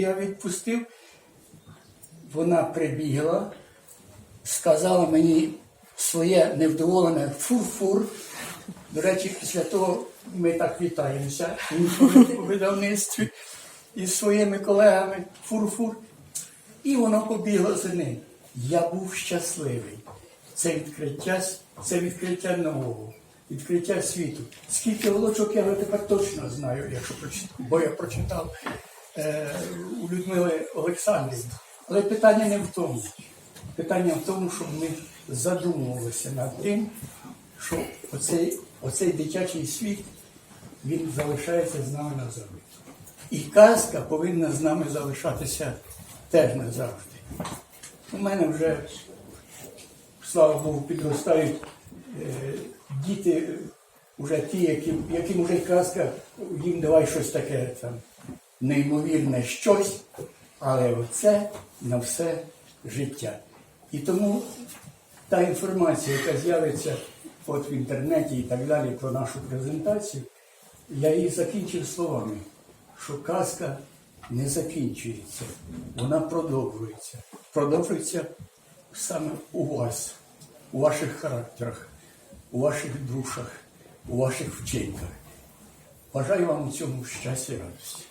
Я відпустив, вона прибігла, сказала мені своє невдоволене фур-фур. До речі, після того ми так вітаємося у видавництві із своїми колегами фур-фур. І вона побігла за ним. Я був щасливий. Це відкриття, це відкриття нового, відкриття світу. Скільки волочок я тепер точно знаю, якщо прочитав, бо я прочитав у Людмили Олександрівни. Але питання не в тому. Питання в тому, щоб ми задумувалися над тим, що оцей, оцей дитячий світ він залишається з нами назавжди. І казка повинна з нами залишатися теж назавжди. У мене вже, слава Богу, підростають е, діти, вже ті, яким, яким вже казка, їм давай щось таке там неймовірне щось, але оце на все життя. І тому та інформація, яка з'явиться от в інтернеті і так далі про нашу презентацію, я її закінчив словами, що казка не закінчується, вона продовжується. Продовжується саме у вас, у ваших характерах, у ваших душах, у ваших вчинках. Бажаю вам у цьому щастя і радості.